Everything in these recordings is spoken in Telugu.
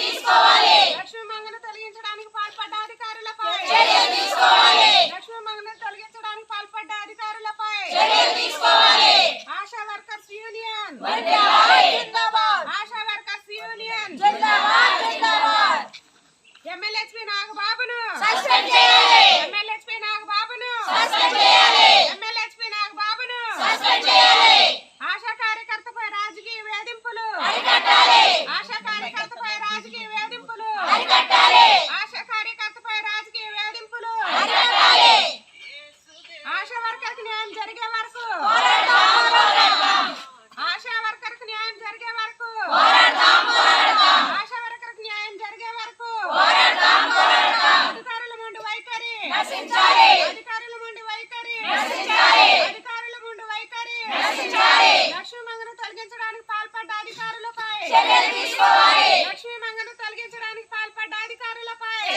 లక్ష్మీ మంగళ తొలగించడానికి పాల్పడ్డ అధికారులపై లక్ష్మీ మంగళ తొలగించడానికి పాల్పడ్డ అధికారులపై Asha workers union Asha workers union MLA SP నాగబాబును ఎమ్మెల్యేస్పీ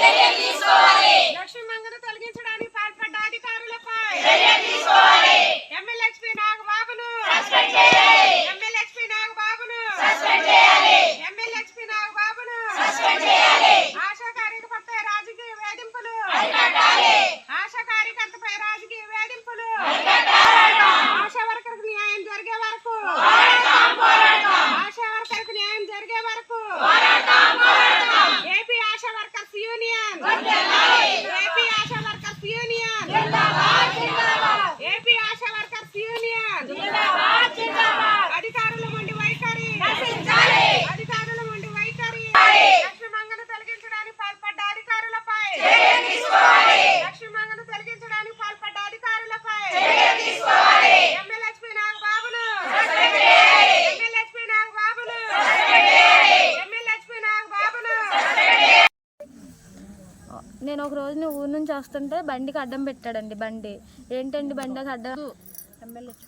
అధికారులపై లక్ష్మీ మంగను తొలగించడానికి పాల్పడ్డ అధికారులపై ఎమ్మెల్యేస్పీ నాగబాబును నేను ఒక రోజు ఊరు నుంచి వస్తుంటే బండికి అడ్డం పెట్టాడండి బండి. ఏంటండి బండికి అడ్డం?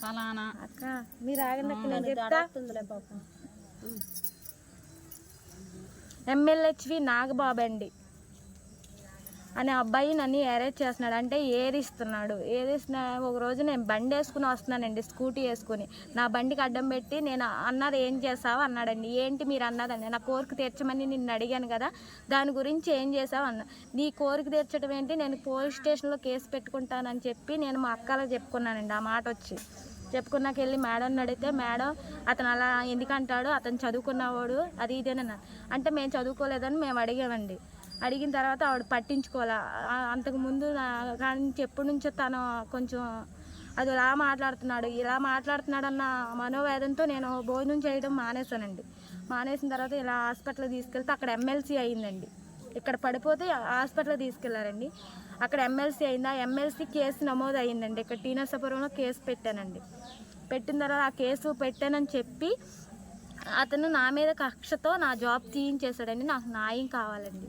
ఫలానా. అక్క మీరు ఆగండి అక్క నేను చెప్తా. ఎమ్మెల్యేచ్వి నాగబాబు అండి. అనే అబ్బాయి నన్ను అరెస్ట్ చేస్తున్నాడు. అంటే ఏరిస్తున్నాడు. ఏరిస్తున్నా ఒక రోజు నేను బండి వేసుకుని వస్తున్నానండి స్కూటీ వేసుకుని. నా బండికి అడ్డం పెట్టి నేను అన్నది ఏం చేసావు అన్నాడండి. ఏంటి మీరు అన్నదండి? నా కోరిక తీర్చమని నిన్ను అడిగాను కదా దాని గురించి ఏం చేసావు అన్న. నీ కోరిక తీర్చడం ఏంటి? నేను పోలీస్ స్టేషన్లో కేసు పెట్టుకుంటానని చెప్పి నేను మా అక్కలో చెప్పుకున్నానండి ఆ మాట వచ్చి. చెప్పుకున్నాక వెళ్ళి మేడంని అడిగితే మేడం అతను అలా ఎందుకంటాడు అతను చదువుకున్నవాడు అది ఇదేనన్నా అంటే మేము చదువుకోలేదని మేము అడిగామండి. అడిగిన తర్వాత ఆవిడ పట్టించుకోవాలా? అంతకుముందు ముందు కానీ ఎప్పటి నుంచో తను కొంచెం అది ఇలా మాట్లాడుతున్నాడు ఇలా మాట్లాడుతున్నాడు అన్న మనోవేదంతో నేను భోజనం చేయడం మానేశానండి. మానేసిన తర్వాత ఇలా హాస్పిటల్ తీసుకెళ్తే అక్కడ ఎమ్మెల్సీ అయిందండి. ఇక్కడ పడిపోతే హాస్పిటల్ తీసుకెళ్ళారండి. అక్కడ ఎమ్మెల్సీ అయింది. ఆ ఎమ్మెల్సీ కేసు నమోదు అయిందండి ఇక్కడ టీనసపురంలో కేసు పెట్టానండి. పెట్టిన తర్వాత ఆ కేసు పెట్టానని చెప్పి అతను నా మీద కక్షతో నా జాబ్ తీయించేశాడండి. నాకు న్యాయం కావాలండి.